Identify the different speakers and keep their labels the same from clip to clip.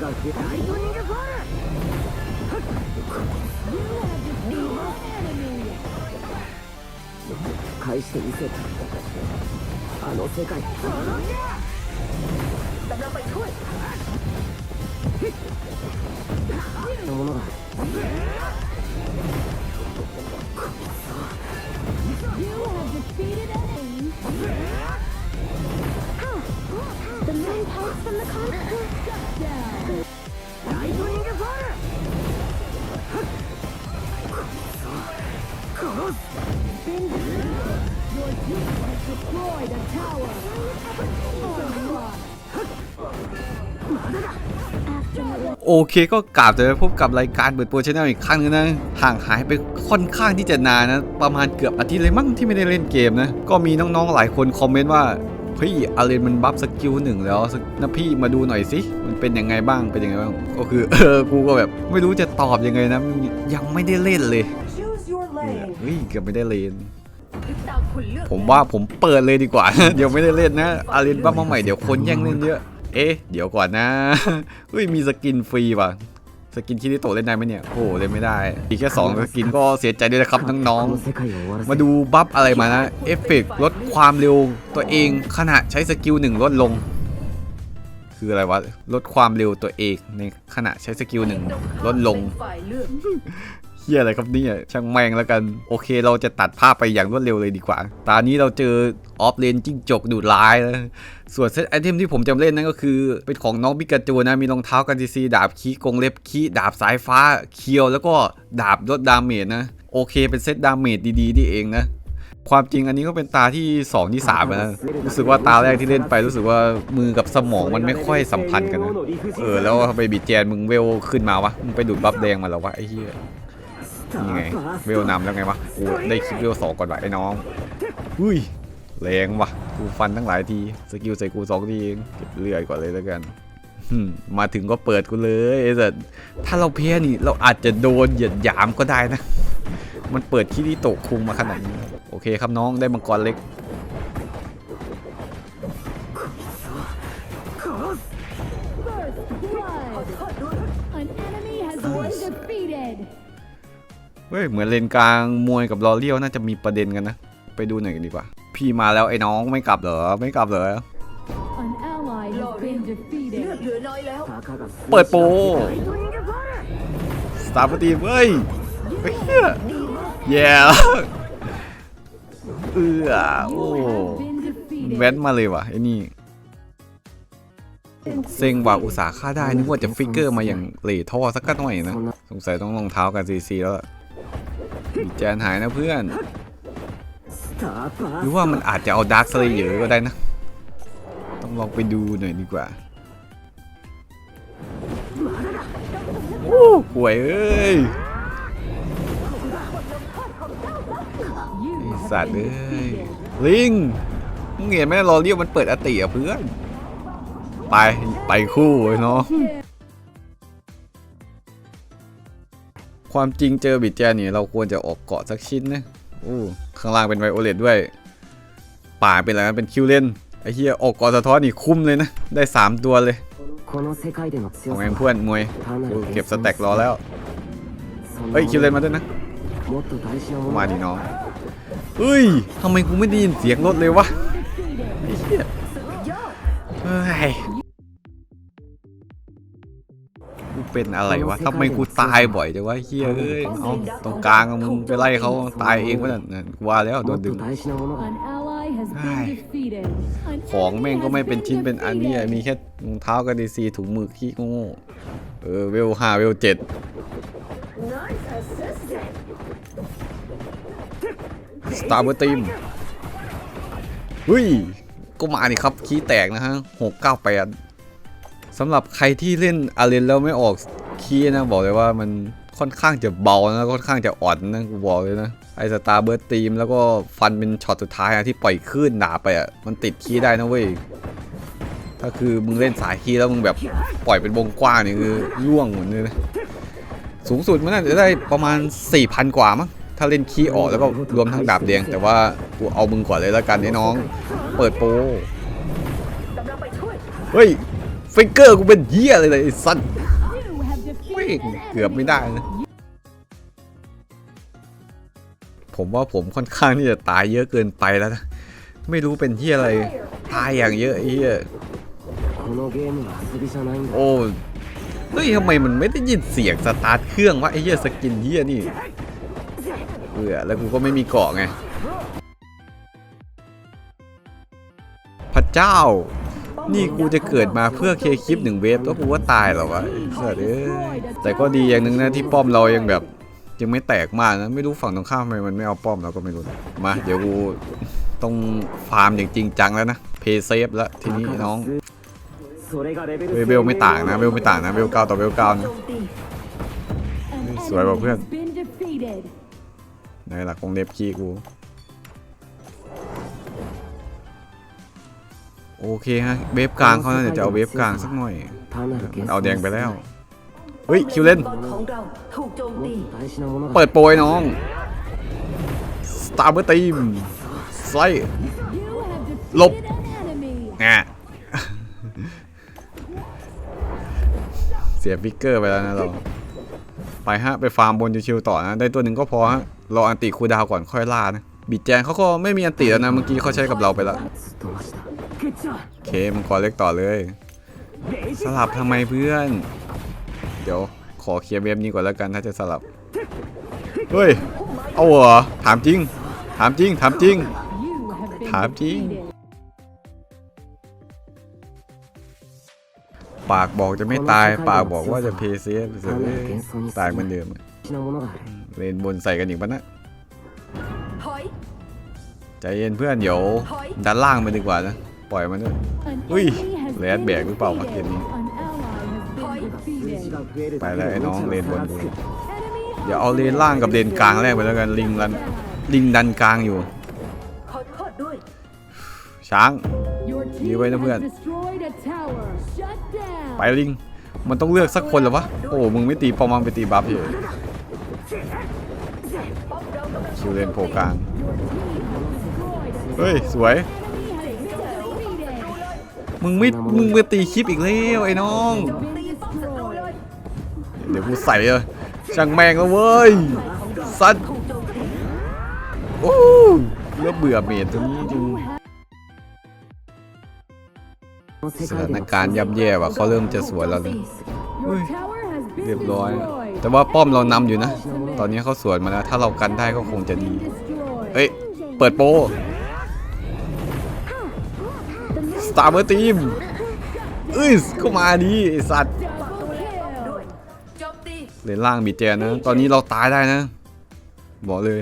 Speaker 1: 返してみせるあの世界のものだ
Speaker 2: The man pouts from the
Speaker 1: conqueror.
Speaker 3: โอเคก็กลับจะไปพบกับรายการเปิดโปรชแนลอีกครั้งนึงนะ ห่างหายไปค่อนข้างที่จะนานนะ ประมาณเกือบอาทิตย์เลยมั้งที่ไม่ได้เล่นเกมนะ ก็มีน้องๆหลายคนคอมเมนต์ว่า พี่อาเลนมันบัฟสกิลหนึ่งแล้วนะพี่มาดูหน่อยสิมันเป็นยังไงบ้างเป็นยังไงบ้างก็คือเออกูก็แบบไม่รู้จะตอบยังไงนะยังไม่ได้เล่นเลย
Speaker 1: Choose your
Speaker 3: เฮ้ยเกือบไม่ได้เล่น
Speaker 1: ตามคุณเลือก
Speaker 3: ผมว่าผมเปิดเลยดีกว่า เดี๋ยวไม่ได้เล่นนะ อารีนบัฟมาใหม่เดี๋ยวคนแย่งเล่นเยอะ เอ๊ะ เดี๋ยวก่อนนะเฮ้ยมีสกินฟรีป่ะ สกินชิริโตเล่นได้ไหมเนี่ยโอ้โหเล่นไม่ได้อีกแค่2สกินก็เสียใจด้วยนะครับน้องๆมาดูบัฟอะไรมานะเอฟเฟกลดความเร็วตัวเองขณะใช้สกิลหนึ่งลดลง คืออะไรวะลดความเร็วตัวเองในขณะใช้สกิลหนึ่งลดลง
Speaker 1: เลือก
Speaker 3: เฮียอะไรครับเนี่ยช่างแมงแล้วกัน โอเค เราจะตัดภาพไปอย่างรวดเร็วเลยดีกว่า ตอนนี้เราเจอออฟเลนจิ้งจกดูดร้ายแล้วส่วนเซตไอเทมที่ผมจำเล่นนั่นก็คือ เป็นของน้องบิกาจูนะ มีรองเท้ากันซีซีดาบคีกงเล็บคีดาบสายฟ้าเคียว แล้วก็ดาบลดดาเมจนะ โอเค เป็นเซตดาเมจดีๆนี่เองนะความจริงอันนี้ก็เป็นตาที่ 2 ที่3แล้วนะรู้สึกว่าตาแรกที่เล่นไปรู้สึกว่ามือกับสมองมันไม่ค่อยสัมพันธ์กันนะ เออ แล้วไมบีแจนมึงเวลขึ้นมาวะ มึงไปดูดบัฟแดงมาแล้ววะไอ้เหี้ย นี่ไงเวลนำแล้วไงวะกูได้คลิปเวลสองก่อนวะไอ้น้องอุ้ยแรงวะกูฟันตั้งหลายทีสกิลใส่กูสองทีเองเก็บเลือดก่อนเลยแล้วกันหึ่มมาถึงก็เปิดกูเลยไอ้สัสถ้าเราเพี้ยนี่เราอาจจะโดนเหยียดหยามก็ได้นะ มันเปิดคิริโตะคุงมาขนาดนี้ โอเคครับน้องได้มังกรเล็ก เฮ้ยเหมือนเลนกลางมวยกับลอเลียวน่าจะมีประเด็นกันนะ ไปดูหน่อยกันดีกว่า พี่มาแล้วไอ้น้องไม่กลับเหรอไม่กลับเหรอ
Speaker 1: มั้ย
Speaker 3: เปิดโปรสตาร์ปตีเฮ้ยเฮ้ยแย่เอือโอ้เว้นมาเลยว่ะไอ้นี่เซ็งว่าอุตสาห์ฆ่าได้นึกว่าจะฟิกเกอร์มาอย่างเหล่ท่อสักหน่อยนะ สงสัยต้องรองเท้ากันซีซีแล้ว แจนหายนะเพื่อน หรือว่ามันอาจจะเอาดาร์คสเลเยอร์ก็ได้นะ ต้องลองไปดูหน่อยดีกว่าโอ้ป่วยเอ้ยสัตว์เอ้ยลิงมึงเห็นไหมรอเรียกมันเปิดอติอะเพื่อน ไป ไปคู่เลยเนาะ ความจริงเจอบิดแจนี่เราควรจะออกเกาะสักชิ้นนะอู้ข้างล่างเป็นไวโอเลตด้วย ป่าเป็นอะไรเป็นคิวเลนไอ้เหี้ยออกเกาะสะท้อนนี่คุ้มเลยนะ ได้ 3 ตัวเลยของ
Speaker 1: แอ
Speaker 3: งเพื่อนมวยเก็บสแต็กรอแล้ว เฮ้ยคิวเลนมาด้วยนะมาดิน้องเฮ้ยทำไมกูไม่ได้ยินเสียงรถเลยวะไอ้เหี้ย เป็นอะไรวะทำไมกูตายบ่อยจังวะเฮียเอ้ยอตรงกลางมึงไปไล่เขาตายเองวะนั่นกว่าแล้วโดนดึงของแม่งก็ไม่เป็นชิ้นเป็นอันนี่ยะมีแค่รองเท้ากับดีซีถุงมือขี้โง่เออเวลห้าเวลเจ็ดสตาร์เบอร์ทีมเฮ้ย ก็มาดิครับ ขี้แตกนะฮะหกเก้าแปด สำหรับใครที่เล่นอารีนแล้วไม่ออกคีย์นะบอกเลยว่ามันค่อนข้างจะเบานะค่อนข้างจะอ่อนนะกูบอกเลยนะไอสตาร์เบิร์ดทีมแล้วก็ฟันเป็นช็อตสุดท้ายอะที่ปล่อยคลื่นหนาไปอะมันติดคีย์ได้นะเว้ยถ้าคือมึงเล่นสายคีย์แล้วมึงแบบปล่อยเป็นวงกว้างนี่คือล่วงหมดเลยนะสูงสุดมันน่าจะได้ประมาณ 4,000 กว่ามั้งถ้าเล่นคีย์ออกแล้วก็รวมทั้งดาบแดงแต่ว่ากูเอามึงก่อนเลยแล้วกันไอ้น้อง เปิดโปเฮ้ย ฟิกเกอร์กูเป็นเหี้ยอะไรเลยสัตว์เว้ยเกือบไม่ได้นะผมว่าผมค่อนข้างที่จะตายเยอะเกินไปแล้วไม่รู้เป็นเหี้ยอะไร ตายอย่างเยอะเหี้ยโอ้เฮ้ยทำไมมันไม่ได้ยินเสียงสตาร์ทเครื่องวะไอ้เหี้ยสกินเหี้ยนี่เบื่อแล้วกูก็ไม่มีเกาะไง พระเจ้า นี่กูจะเกิดมาเพื่อเคคลิปหนึ่งเวฟแล้วกูว่าตายหรอวะเออแต่ก็ดีอย่างหนึ่งนะที่ป้อมเรายังแบบยังไม่แตกมากนะไม่รู้ฝั่งตรงข้ามทำไมมันไม่เอาป้อมเราก็ไม่รู้มาเดี๋ยวกูต้องฟาร์มอย่างจริงจังแล้วนะเพย์เซฟแล้วทีนี้น้องเบลไม่ต่างนะเบลไม่ต่างนะเบลเก้าต่อเบลเก้านะ
Speaker 2: ส
Speaker 3: วย
Speaker 2: ก
Speaker 3: ว่าเพื่
Speaker 2: อน
Speaker 3: ในหลักของเล็บขี้กู โอเคฮะเวฟกลางเขาน่าจะเอาเวฟกลางสักหน่อยเอาแดงไปแล้วเฮ้ยคิวเล่น
Speaker 4: เปิ
Speaker 3: ดโปรยน้องสตาร์เบอร์ตีมไซ
Speaker 2: ลบ
Speaker 3: แงเสียบิ๊กเกอร์ไปแล้วนะเรา ไปฮะ ไปฟาร์มบนชิวๆต่อนะ ได้ตัวหนึ่งก็พอฮะ รออันติคูดาวก่อนค่อยล่านะ บิดแจงเขาก็ไม่มีอันติแล้วนะ เมื่อกี้เขาใช้กับเราไปแล้ว โอเคมังกรเล็กต่อเลย สลับทำไมเพื่อน เดี๋ยวขอเคลียร์เวฟนี้ก่อนแล้วกันถ้าจะสลับ เฮ้ย เอาเหรอ ถามจริง ถามจริง ถามจริง ถามจริง ปากบอกจะไม่ตาย ปากบอกว่าจะเพเซียเสืตายเหมือนเดิมเล่นบนใส่กันอีกปะนะใจเย็นเพื่อนเดี๋ยวด้านล่างไปดีกว่านะ ปล่อยมันด้วย
Speaker 2: อุ้ย
Speaker 3: แรดแบก
Speaker 2: ห
Speaker 3: รื
Speaker 2: อเปล่า
Speaker 1: พั
Speaker 2: ก
Speaker 1: เย็นนี้
Speaker 3: ไปแล้วไอ้น้องเลนบนเดี๋ยวเอาเลนล่างกับเลนกลางแรกไปแล้วกันลิงรันลิงดันกลางอยู่ช้างยื้อไว้นะเพื่อน ไปลิง มันต้องเลือกสักคนหรอวะ โอ้ มึงไม่ตีปอมังไปตีบัฟอยู่คิวเลนโผล่กลาง เฮ้ย สวย มึงไม่มึงไปตีคลิปอีกแล้วไอ้น้อง เดี๋ยวกูใส่เลยช่างแมงแล้วเว้ยสัตว์
Speaker 4: โอ้
Speaker 3: เริ่มเบื่อเมทตรงนี้จริงสถานการณ์ย่ำแย่ว่ะเขาเริ่มจะสวนเราเล
Speaker 2: ย
Speaker 3: เรียบร้อย แต่ว่าป้อมเรานำอยู่นะ ตอนนี้เขาสวนมาแล้ว ถ้าเรากันได้ก็คงจะดี เอ้ย เปิดโป สตาร์เมอร์ทีมเอ้ยก็มาดีสัตว์เลนล่างบีเจนนะ ตอนนี้เราตายได้นะ บอกเลย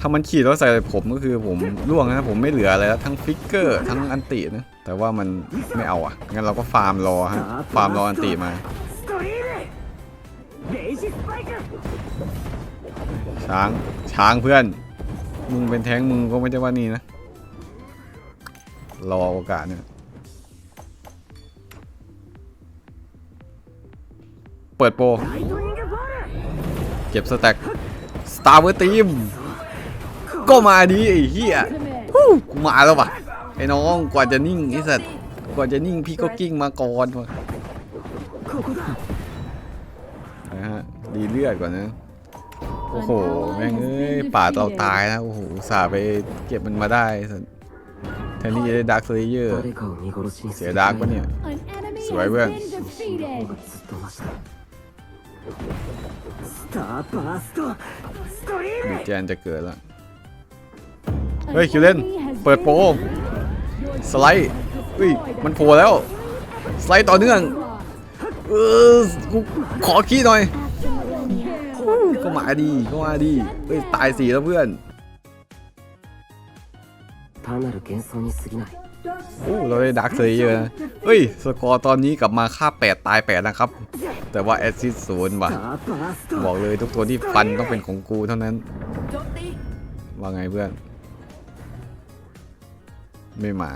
Speaker 3: ถ้ามันขีดแล้วใส่ผมก็คือผมร่วงนะผมไม่เหลืออะไรแล้วทั้งฟิกเกอร์ทั้งอันตินะ แต่ว่ามันไม่เอาอะ งั้นเราก็ฟาร์มรอฮะ ฟาร์มรออันติมาช้างช้างเพื่อน มึงเป็นแท้งมึงก็ไม่ได้ว่านี่นะ รอโอกาสเนี่ยเปิดโปรเก็บสแต็กสตาร์เวอร์ทีมก็มาดีไอ้เหี้ยมาแล้วว่ะไอ้น้องกว่าจะนิ่งไอ้สัตว์กว่าจะนิ่งพี่ก็กิ้งมาก่อนว่ะนะฮะดีเลือดกว่านะโอ้โหแม่งเอ้ยป่าเราตายนะโอ้โหสาไปเก็บมันมาได้สัต แทนที่จะได้ดาร์คเลเยอร์เสียดาร์กปะเนี่ย
Speaker 1: สวยเว้ย
Speaker 3: ดีแจนจะเกิดละเฮ้ยคิวเล่น เปิดโปสไลด์อุ้ยมันโผล่แล้ว สไลด์ต่อเนื่องเออกูขอขี้หน่อยก็มาดีก็มาดีเฮ้ยตายสีแล้วเพื่อน
Speaker 1: 単なる幻想に過ぎない
Speaker 3: โอ้เราได้ดักเลยเยอะนะ เฮ้ย สกอร์ตอนนี้กลับมาค่า 8 ตาย 8 นะครับ แต่ว่าแอซซิสศูนย์ว่ะ
Speaker 1: スターバースト
Speaker 3: บอกเลยทุกตัวที่ฟันต้องเป็นของกูเท่านั้น
Speaker 4: โจมตี
Speaker 3: ว่าไงเพื่อน ไม่มา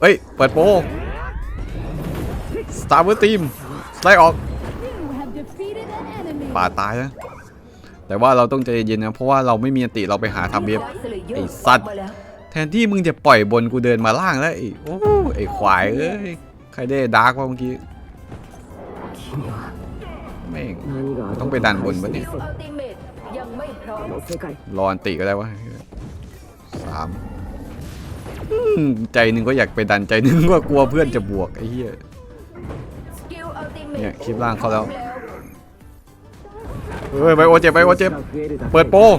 Speaker 3: เฮ้ย เปิดโปรสตาร์เวอร์ทีมสไลด์ออก
Speaker 2: You have defeated an enemy.
Speaker 3: ป่าตายนะ แต่ว่าเราต้องใจเย็นนะ เพราะว่าเราไม่มีอติเราไปหาทำเบ
Speaker 4: ฟ
Speaker 3: ไอสัตว์
Speaker 4: แท
Speaker 3: นที่มึงจะปล่อยบนกูเดินมาล่างแล้วไอ้โอ้ไอควายเอ้ยใครได้ดาร์กว่าเมื่อกี้แม่งต้องไปดันบนปะเนี่ย
Speaker 4: รอ
Speaker 3: นติก็ได้วะสามใจหนึ่งก็อยากไปดันใจหนึ่งก็กลัวเพื่อนจะบวกไอ้เหี้ย
Speaker 4: เนี่
Speaker 3: ยคลิปล่างเขาแล้ว เฮ้ยไปโอเจ็บไปโอเจ็บ เปิดโปง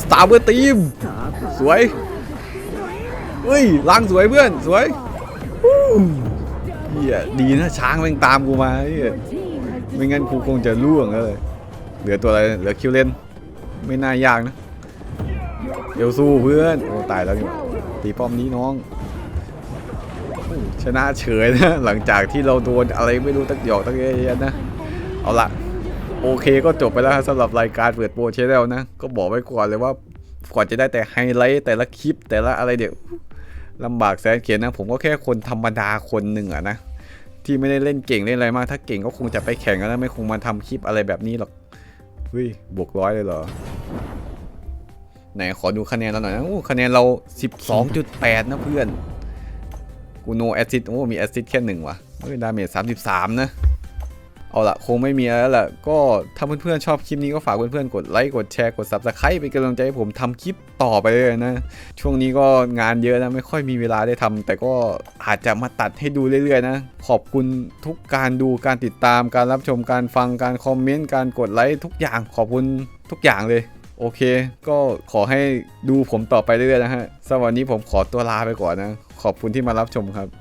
Speaker 3: สตาร์เบอร์ทีม สวยเฮ้ยล้างสวยเพื่อน สวยเฮียดีนะช้างแม่งตามกูมาเฮียไม่งั้นกูคงจะล่วงเลยเหลือตัวอะไร เหลือคิวเลนไม่น่ายากนะเดี๋ยวสู้เพื่อน โอ้ตายแล้วนี่ตีป้อมนี้น้อง ชนะเฉยนะ หลังจากที่เราโดนอะไรไม่รู้ตักหยอกตักเยนนะ เอาละ โอเคก็จบไปแล้วสำหรับรายการเปิดโปรเชนแนลนะ ก็บอกไว้ก่อนเลยว่าก่อนจะได้แต่ไฮไลท์แต่ละคลิปแต่ละอะไรเดี๋ยวลำบากแสนเขียนนะ ผมก็แค่คนธรรมดาคนหนึ่งอะนะ ที่ไม่ได้เล่นเก่งเล่นอะไรมาก ถ้าเก่งก็คงจะไปแข่งกันแล้วไม่คงมาทำคลิปอะไรแบบนี้หรอกเฮ้ยบวกร้อยเลยเหรอ ไหนขอดูคะแนนเราหน่อยนะโอ้คะแนนเรา 12.8 นะเพื่อน กูโนแอซิดโอ้มีแอซิดแค่หนึ่งว่ะเฮ้ยดาเมจ33 นะ เอาละคงไม่มีแล้วล่ะก็ถ้าเพื่อนๆชอบคลิปนี้ก็ฝากเพื่อนๆกดไลค์กดแชร์กด Subscribe เป็นกำลังใจให้ผมทำคลิปต่อไปเลยนะ ช่วงนี้ก็งานเยอะนะไม่ค่อยมีเวลาได้ทำแต่ก็อาจจะมาตัดให้ดูเรื่อยๆนะ ขอบคุณทุกการดูการติดตาม การรับชมการฟังการคอมเมนต์การกดไลค์ทุกอย่างขอบคุณทุกอย่างเลยโอเค ก็ขอให้ดูผมต่อไปเรื่อยๆนะฮะสำหรับวันนี้ผมขอตัวลาไปก่อนนะ ขอบคุณที่มารับชมครับ